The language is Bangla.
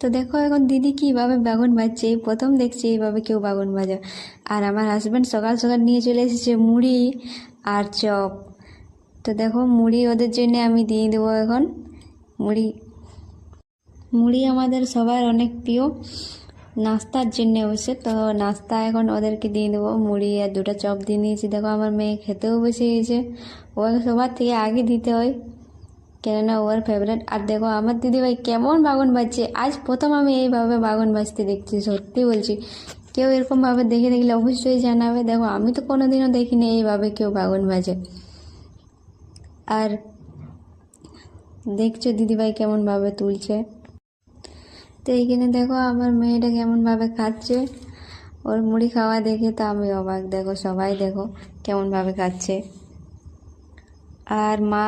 তো দেখো এখন দিদি কীভাবে বাগুন বাজছে? এই প্রথম দেখছি এইভাবে কেউ বাগুন বাজে আর আমার হাজব্যান্ড সকাল সকাল নিয়ে চলে এসেছে মুড়ি আর চপ। তো দেখো মুড়ি ওদের জন্য আমি দিয়ে দেবো এখন। মুড়ি মুড়ি আমাদের সবার অনেক প্রিয়। নাস্তার জন্য অবশ্য। তো নাস্তা এখন ওদেরকে দিয়ে দেবো। মুড়ি আর দুটো চপ দিয়ে নিয়েছি। দেখো আমার মেয়ে খেতেও বসে গেছে। ও সবার থেকে আগে দিতে হয়। কেননা ওর ফেভারিট আর দেখো, আমার দিদিভাই কেমন বাগুন বাজছে। আজ প্রথম আমি এইভাবে বাগুন বাজতে দেখছি, সত্যি বলছি। কেউ এরকমভাবে দেখে দেখলে অবশ্যই জানাবে। দেখো, আমি তো কোনোদিনও দেখিনি এইভাবে কেউ বাগুন বাজে। আর দেখছ দিদিভাই কেমনভাবে তুলছে? তো এইখানে দেখো, আমার মেয়েটা কেমনভাবে খাচ্ছে। ওর মুড়ি খাওয়া দেখে তো আমি অবাক। দেখো, সবাই দেখো কেমনভাবে খাচ্ছে। আর মা